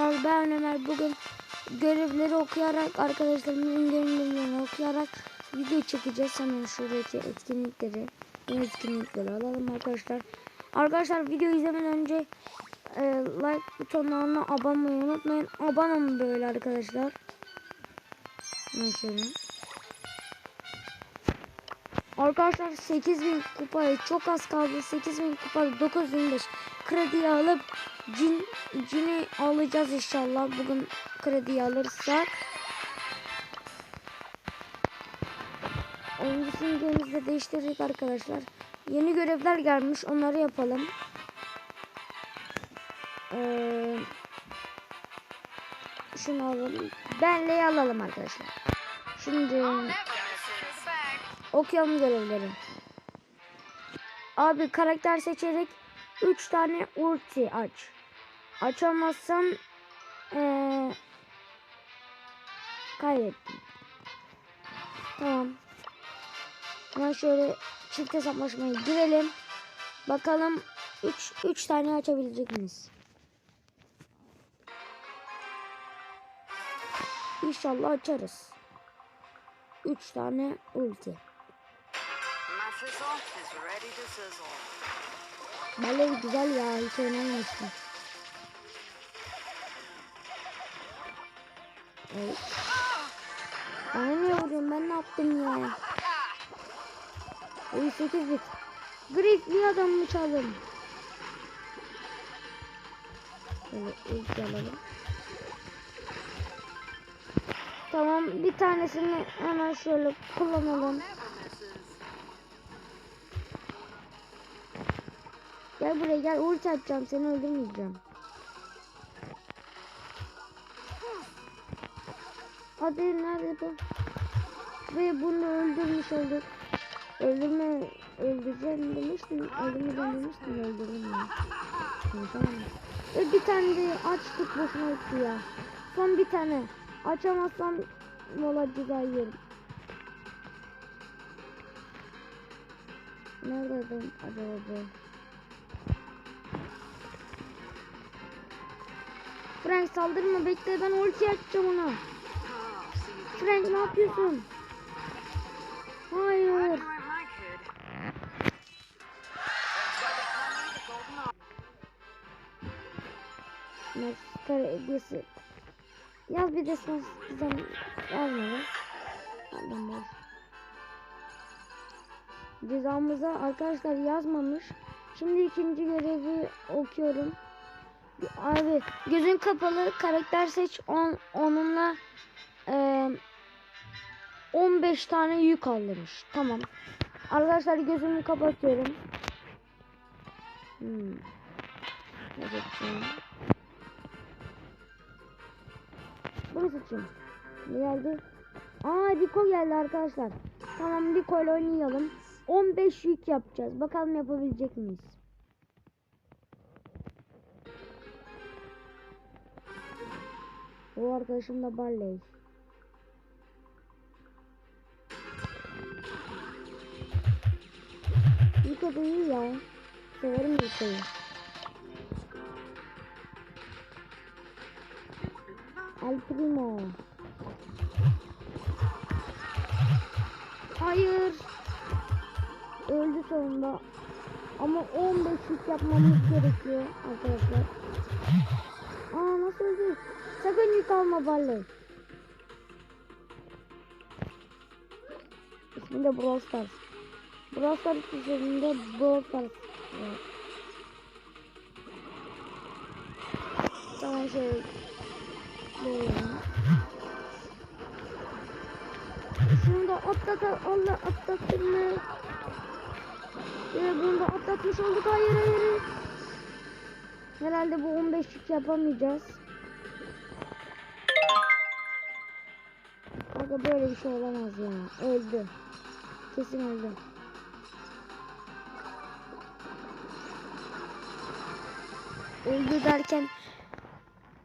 arkadaşlar ben Ömer. Bugün görevleri okuyarak arkadaşlarımın görevlerini okuyarak video çekeceğiz. Hemen şuradaki etkinlikleri bu etkinlikleri alalım arkadaşlar. Arkadaşlar video izlemeden önce e, like butonlarına abone olmayı unutmayın. Abone böyle arkadaşlar. Şöyle. Arkadaşlar 8000 kupaya çok az kaldı. 8000 kupa 9005 kredi alıp cin cini alacağız inşallah. Bugün kredi alırsak. Oyuncu simgemizi de değiştirdik arkadaşlar. Yeni görevler gelmiş. Onları yapalım. Ee, şunu alalım. Benle'yi alalım arkadaşlar. Şimdi okuyalım görevleri. Abi karakter seçerek 3 tane ulti aç. Açamazsan ee, kaybettim. Tamam. Hemen şöyle çift hesaplaşmaya girelim. Bakalım 3 3 tane açabilecek miyiz? İnşallah açarız. 3 tane ulti. My is ready to sizzle. Vallahi güzel ya hiç oynamamıştım. Evet. Bana niye vuruyorsun ben ne yaptım ya? Oy 8 bit. Griff'li adamı çalın. Böyle ilk alalım. Tamam bir tanesini hemen şöyle kullanalım. Gel buraya gel ulti atacağım seni öldürmeyeceğim. Hadi nerede bu? Ve bunu öldürmüş olduk. Öldürme öldüreceğim demiştim. Öldürmeden demiştim ya. Tamam. tamam. E bir tane de açtık boşuna gitti ya. Son bir tane. Açamazsam mola ceza yerim. Nerede acaba bu? Frank saldırma bekle ben ulti açacağım ona. Frank ne yapıyorsun? Hayır. Meksika hediyesi. Yaz bir de sen yazmadı. Pardon boş. Cezamıza arkadaşlar yazmamış. Şimdi ikinci görevi okuyorum. Abi gözün kapalı karakter seç on, onunla e, 15 tane yük al demiş. Tamam. Arkadaşlar gözümü kapatıyorum. Hmm. Ne seçeyim? Bunu seçeyim. Ne geldi? Aa Rico geldi arkadaşlar. Tamam Rico ile oynayalım. 15 yük yapacağız. Bakalım yapabilecek miyiz? O arkadaşım da Barley. Rico da iyi ya. Severim Rico'yu. El Primo. Hayır. Öldü sonunda. Ama 15 yük yapmamız gerekiyor arkadaşlar. Aa nasıl öldü? Sakın yük alma Barley. İsmi de Brawl Stars. Brawl Stars üzerinde Brawl Stars. var. Tamam şöyle. Böyle. Şunu da atlat Allah atlattın mı? Ee, bunu da atlatmış olduk. Hayır hayır. Herhalde bu 15'lik yapamayacağız. Aga böyle bir şey olamaz ya. Öldü. Kesin öldü. Öldü derken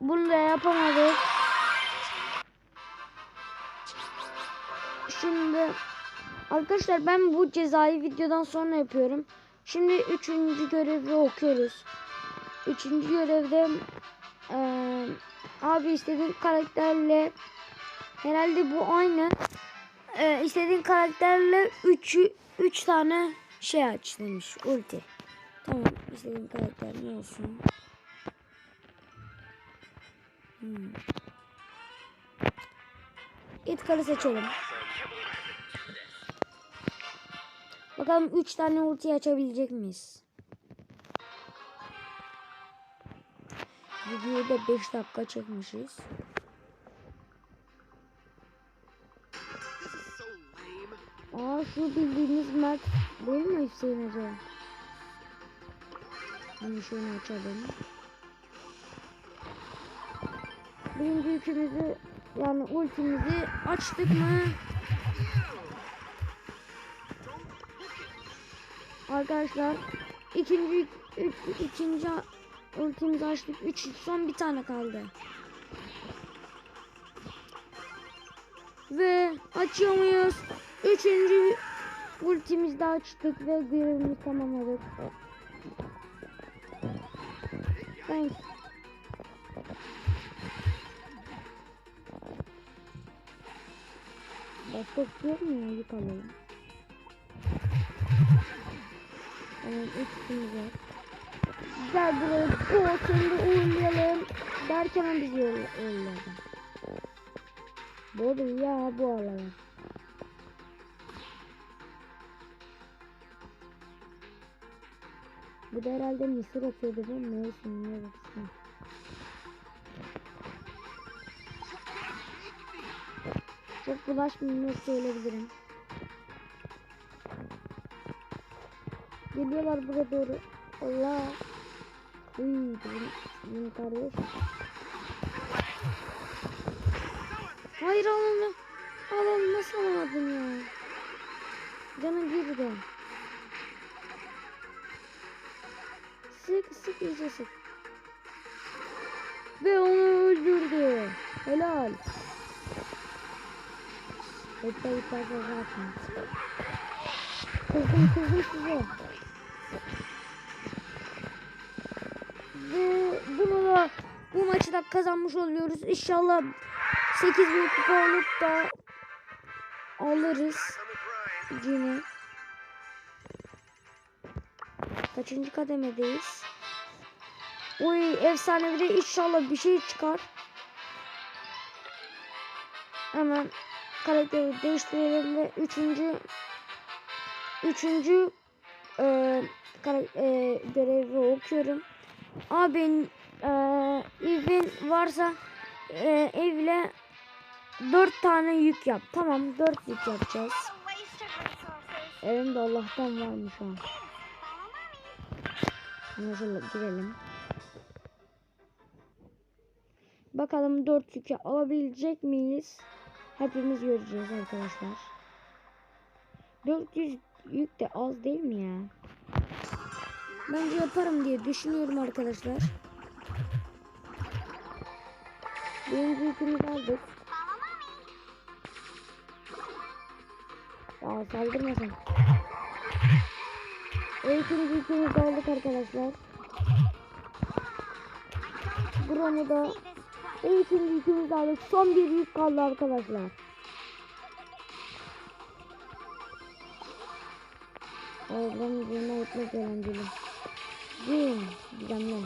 bunu da yapamadık. Şimdi arkadaşlar ben bu cezayı videodan sonra yapıyorum. Şimdi üçüncü görevi okuyoruz. Üçüncü görevde eee Abi istediğin karakterle herhalde bu aynı. Ee, istediğin karakterle 3 3 tane şey aç demiş ulti. Tamam istediğin karakter ne olsun? Hmm. Edgar'ı seçelim. Bakalım 3 tane ulti açabilecek miyiz? Videoyu da 5 dakika çekmişiz. Şu bildiğimiz Mert değil mi Hüseyin acaba? Bunu şunu açalım. Birinci yükümüzü yani ultimizi açtık mı? Arkadaşlar ikinci üç, ikinci ultimizi açtık. Üç son bir tane kaldı. Ve açıyor muyuz? Üçüncü ultimizi de açtık ve görevimizi tamamladık. Thanks. Başka şey yok mu alalım. Evet, üstümüz var. Gel buraya, bu de uğurlayalım. Derken bizi uğurladı. Bu ya bu aralar. Bu da herhalde mısır atıyordu değil mi? Neyse ne baksana. Çok bulaşmıyor söyleyebilirim. Geliyorlar buraya doğru. Allah. Uy, benim, kardeş. Hayır al onu. Al onu nasıl alamadın ya? Canım girdi. İyice sık. Ve onu öldürdü. Helal. Hatta fazla zaten. Kızdım kızdım size. Ve bunu da bu maçı da kazanmış oluyoruz. İnşallah 8000 kupa olup da alırız. Yine. Kaçıncı kademedeyiz? Oy efsaneleri inşallah bir şey çıkar. Hemen karakteri değiştirelim ve üçüncü üçüncü e, kara, e, görevi okuyorum. Abin e, evin varsa e, evle dört tane yük yap. Tamam dört yük yapacağız. Evimde Allah'tan varmış ha. Buna şöyle girelim. Bakalım dört yükü alabilecek miyiz? Hepimiz göreceğiz arkadaşlar. 400 yük de az değil mi ya? Bence yaparım diye düşünüyorum arkadaşlar. Birinci yükümüzü aldık. Aa saldırmasın. İkinci yükümüzü aldık arkadaşlar. Buramı da ikinci yükümüzü aldık. Son bir yük kaldı arkadaşlar. Oradan üzerine gitmek eğlenceli. Gün. Gizemli.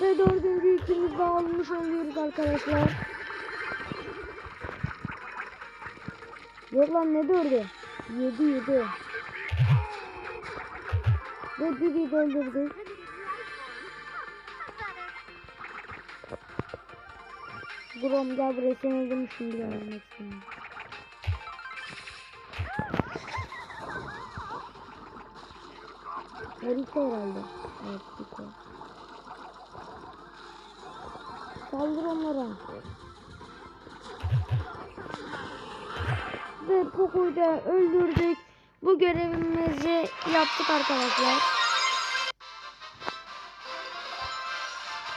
Ve dördüncü yükümüzü de almış oluyoruz arkadaşlar. Yok lan ne dördü? Yedi yedi. Ve de öldürdük. Grom gel buraya sen öldürmüşsün bile ölmek istiyorum. Harika herhalde. Evet Diko. Saldır onlara. Ve Poco'yu da öldürdük. Bu görevimizi yaptık arkadaşlar.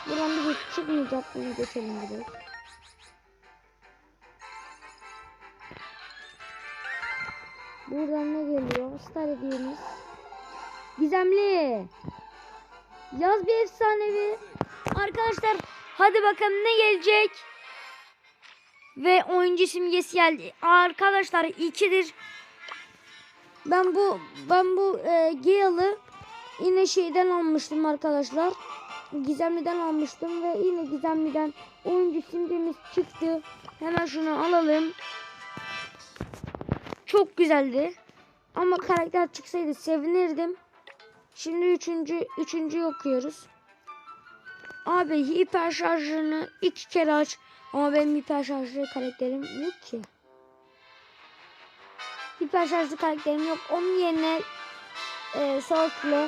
Buradan bir çıkmayacak. Bunu geçelim direkt. Buradan ne geliyor? Star hediyemiz. Gizemli. Yaz bir efsanevi. Arkadaşlar Hadi bakalım ne gelecek? Ve oyuncu simgesi geldi. Arkadaşlar ikidir. Ben bu ben bu e, Gale'ı yine şeyden almıştım arkadaşlar. Gizemli'den almıştım ve yine Gizemli'den oyuncu simgemiz çıktı. Hemen şunu alalım. Çok güzeldi. Ama karakter çıksaydı sevinirdim. Şimdi üçüncü, üçüncü okuyoruz. Abi hiper şarjını iki kere aç. Ama benim hiper şarjlı karakterim yok ki. Hiper şarjlı karakterim yok. Onun yerine e, Circle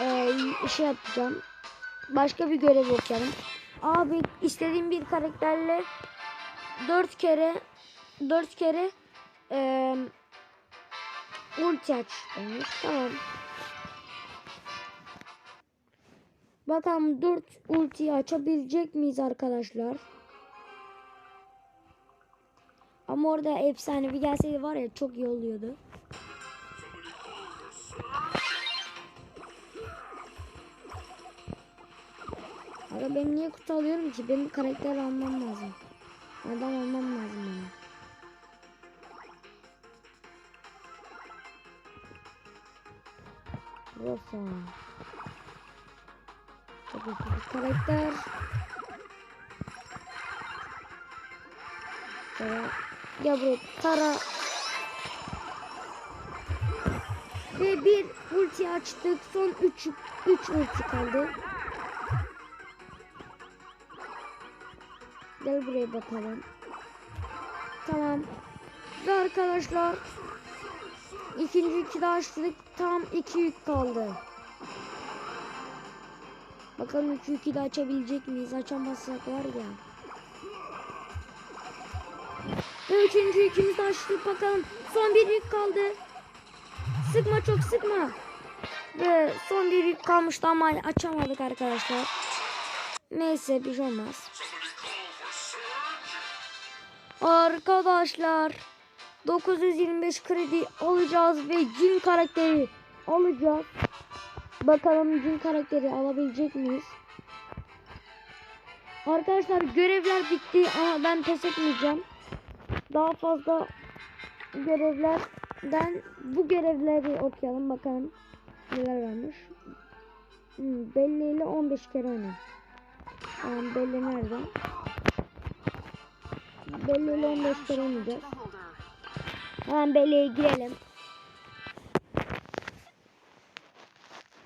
e, şey yapacağım. Başka bir görev okuyalım. Abi istediğim bir karakterle dört kere dört kere e, ulti aç demiş. Tamam. Bakalım 4 ultiyi açabilecek miyiz arkadaşlar? Ama orada efsane bir gelseydi var ya çok iyi oluyordu. Aga ben niye kutu alıyorum ki? Benim karakter almam lazım. Adam almam lazım benim. Rosa. Tabii ki bir karakter. Tara. Gel buraya. Tara. Ve bir ulti açtık. Son 3 3 ulti kaldı. Gel buraya bakalım. Tamam. Ve arkadaşlar ikinci yükü açtık. Tam iki yük kaldı. Bakalım iki yükü de açabilecek miyiz? Açamazsak var ya. Ve üçüncü yükümüzü açtık bakalım. Son bir yük kaldı. Sıkma çok sıkma. Ve son bir yük kalmıştı ama açamadık arkadaşlar. Neyse bir şey olmaz. Arkadaşlar 925 kredi alacağız ve cin karakteri alacağız. Bakalım cin karakteri alabilecek miyiz? Arkadaşlar görevler bitti ama ben pes etmeyeceğim. Daha fazla görevlerden bu görevleri okuyalım bakalım neler varmış. Hmm, Belli ile 15 kere oyna. Tamam belli nerede? Belli ile 15 kere oynayacağız. Hemen Belli'ye girelim.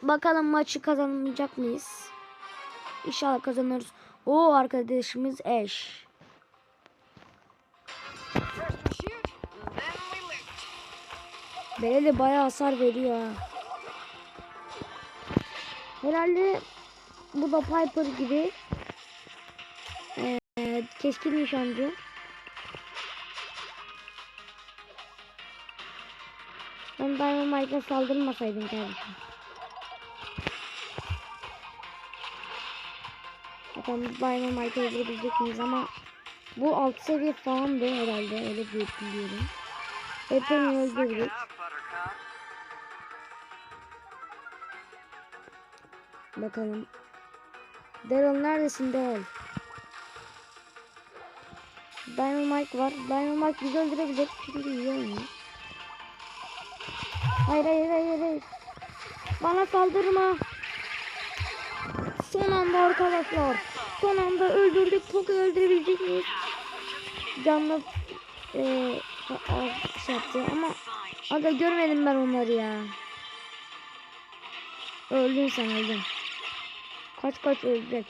Bakalım maçı kazanamayacak mıyız? İnşallah kazanırız. O arkadaşımız eş. Bele de bayağı hasar veriyor ha. Herhalde bu da Piper gibi. Ee, keskin nişancı. Ben Dynamite'a saldırmasaydım kardeşim. Bakalım Dynamite'ı öldürebilecek miyiz ama bu alt seviye falandı herhalde öyle diye biliyorum. Hepini öldürdük. Bakalım. Daryl neredesin Daryl? Dynamite var. Dynamite bizi öldürebilir. Çünkü iyi oynuyor. Hayır hayır hayır. Bana saldırma. Son anda arkadaşlar. Son anda öldürdük. Poco'yu öldürebilecek miyiz? Canlı az şey ama aga görmedim ben onları ya. Öldün sen öldün. Kaç kaç ölecek.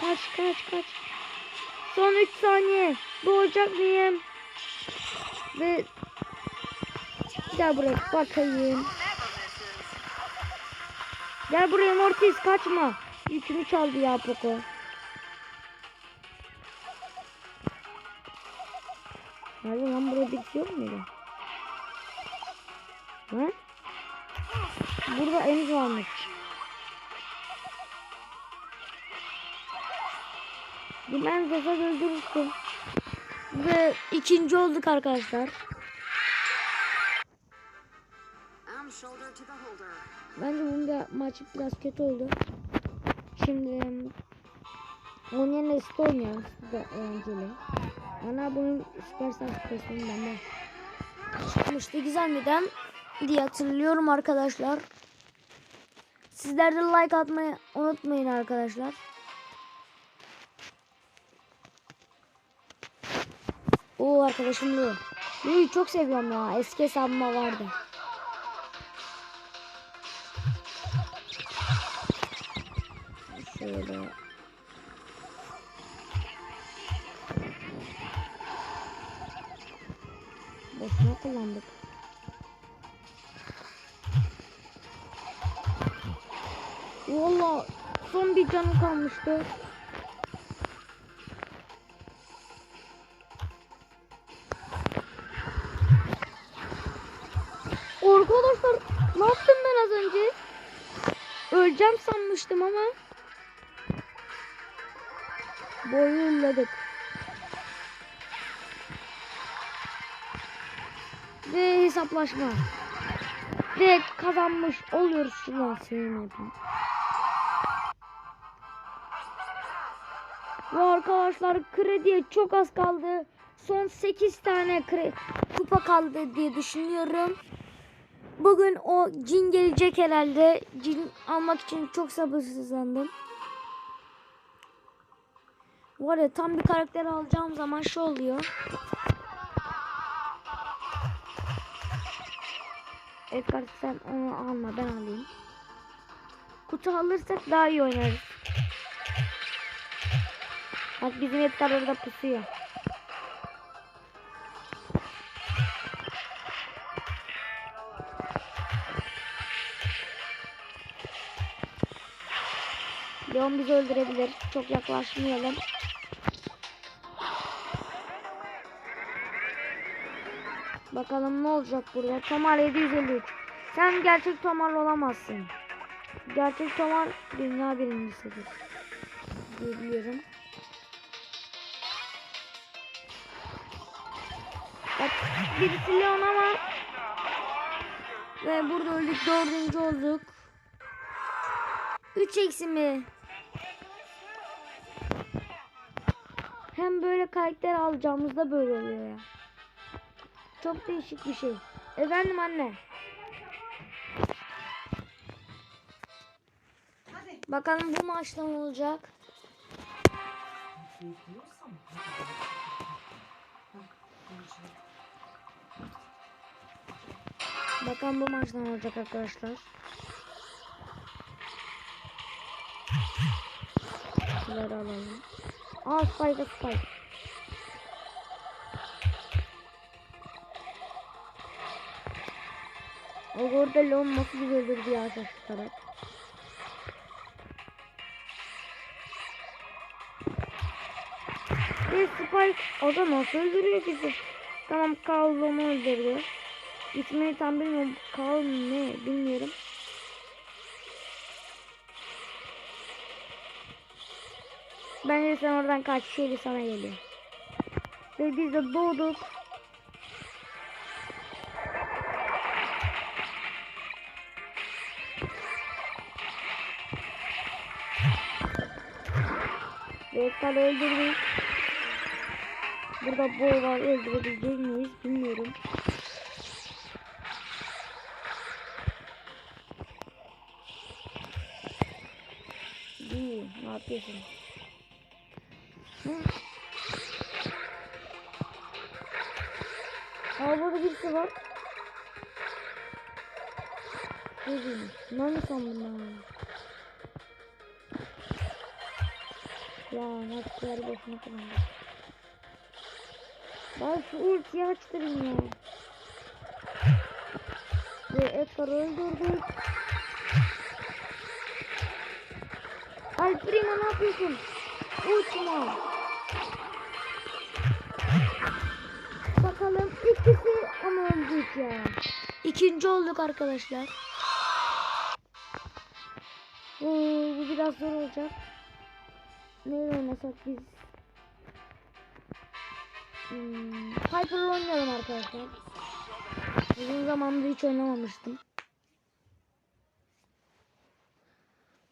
Kaç kaç kaç. Son 3 saniye. Doğacak mıyım? Ve gel buraya bakayım. Gel buraya Mortis kaçma. Yükümü çaldı ya Poco. Nerede lan burada bir şey yok muydu? Ha? Burada Emz varmış. Zaza öldürürsün. Ve ikinci olduk arkadaşlar. Bence bunun bir maçı biraz kötü oldu. şimdi onun yerine site oynayalım. Site de eğlenceli. Ana bunun Superstar sitesinin bende çıkmıştı Gizemli'den diye hatırlıyorum arkadaşlar. Sizler de like atmayı unutmayın arkadaşlar. Oo arkadaşım Lu. Lu'yu çok seviyorum ya. Eski hesabımda vardı. Kullandık. Valla son bir canı kalmıştı. Arkadaşlar ne yaptım ben az önce? Öleceğim sanmıştım ama. Boyu ulladık. Hesaplaşma. Ve kazanmış oluyoruz şu an senin yapayım. Ve arkadaşlar krediye çok az kaldı. Son 8 tane kupa kaldı diye düşünüyorum. Bugün o cin gelecek herhalde. Cin almak için çok sabırsızlandım. Var ya tam bir karakter alacağım zaman şu oluyor. Edgar sen onu alma ben alayım. Kutu alırsak daha iyi oynarız. Bak bizim Edgar orada pusuyor. Leon bizi öldürebilir. Çok yaklaşmayalım. Bakalım ne olacak burada. Tomar 753. Sen gerçek Tomar olamazsın. Gerçek Tomar dünya birincisidir. biliyorum. Bak birisi Leon ama ve burada öldük dördüncü olduk. 3 eksi mi? Hem böyle karakter alacağımızda böyle oluyor ya. Çok değişik bir şey. Efendim anne. Bakalım bu maçta ne olacak? Bakalım bu maçta ne olacak arkadaşlar. Şunları alalım. Aa Spike Spike. O orada Leon nasıl bir öldürdü ya şaşırtarak. Bir Spike o da nasıl öldürüyor bizi? Tamam Carl onu öldürdü. İsmini tam bilmiyorum. Carl ne bilmiyorum. Bence sen oradan kaç şeyli sana geliyor. Ve biz de doğduk. Kale öldürdük. Burada boy var öldürebilecek miyiz bilmiyorum. İyi, ne yapıyorsun? Aa burada birisi var. Ne diyeyim? Ne mi sandım ben? Maçları boşuna kullandım. Ben şu ultiyi açtırayım ya. Ve Edgar'ı öldürdük. Alprima ne yapıyorsun? Uçma. Bakalım ikisi ama öldük ya. İkinci olduk arkadaşlar. Oo, bu biraz zor olacak. Ne oynasak biz? Hmm, Hyper oynayalım arkadaşlar. Uzun zamandır hiç oynamamıştım.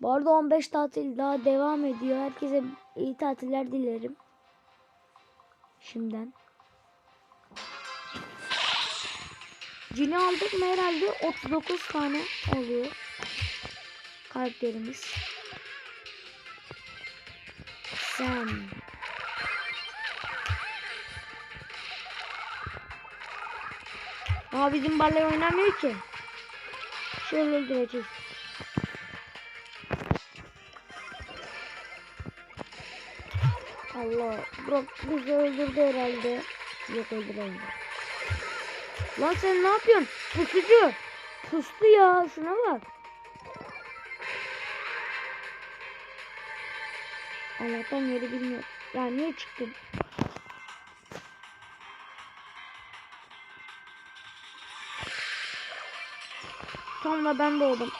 Bu arada 15 tatil daha devam ediyor. Herkese iyi tatiller dilerim. Şimdiden. Cini aldık mı herhalde 39 tane oluyor. Karakterimiz. Sam. Aa bizim balle oynamıyor ki. Şöyle öldüreceğiz. Allah. Brock bizi öldürdü herhalde. Yok öldüremedi. Lan sen ne yapıyorsun? Pusucu. Pustu ya. Şuna bak. Allah'tan yeri bilmiyor. Ya niye çıktın? Tam da ben doğdum.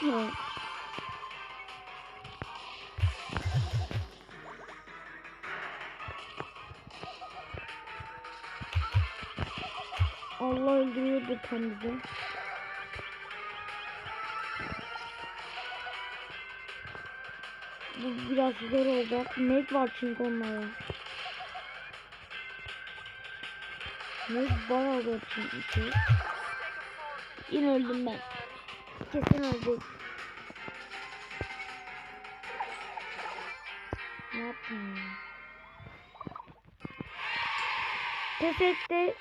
Allah öldürüyordu tam. Bu biraz zor olacak. Net var çünkü onlara. Net bayağı zor çünkü. Yine öldüm ben. Kesin ölecek. Ne yaptım ya? Pes etti.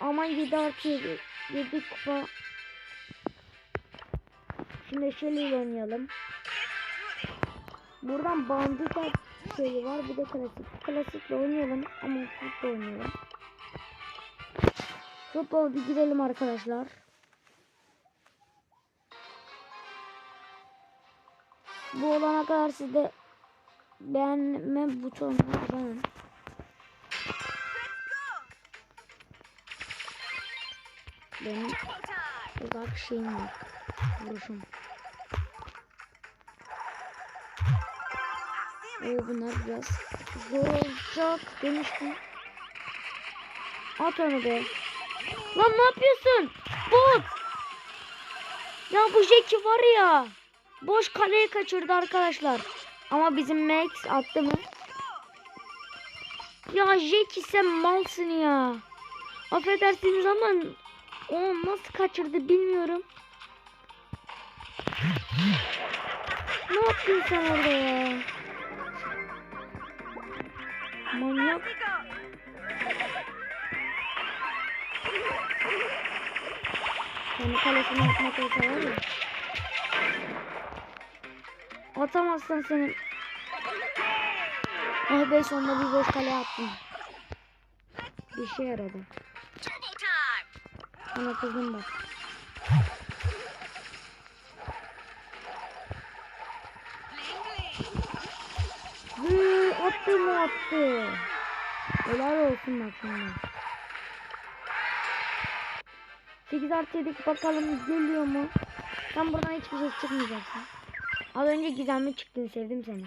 Ama 7 artı 7. 7 kupa. Şimdi ile oynayalım. Buradan bandita şeyi var. Bir de klasik. Klasikle oynayalım ama futbol oynayalım. Futbol bir girelim arkadaşlar. Bu olana kadar siz de beğenme butonuna basın. Benim uzak şeyim var. Vuruşum. Oo bunlar biraz zor olacak demiştim. At onu be. Lan ne yapıyorsun? Bot. Ya bu Jackie var ya. Boş kaleye kaçırdı arkadaşlar. Ama bizim Max attı mı? Ya Jackie sen malsın ya. Affedersiniz ama o nasıl kaçırdı bilmiyorum. Ne yaptın sen orada ya? Manyak. Kendi kalesine atmak olsa var ya. Atamazsan senin. Ah be sonunda bir boş kale attım. Bir şey yaradı. Sana kızdım bak. Hı, attı. Helal olsun bak sana. 8 artı 7 bakalım geliyor mu? Sen buradan hiçbir şey çıkmayacaksın. Az önce gizemli çıktın sevdim seni.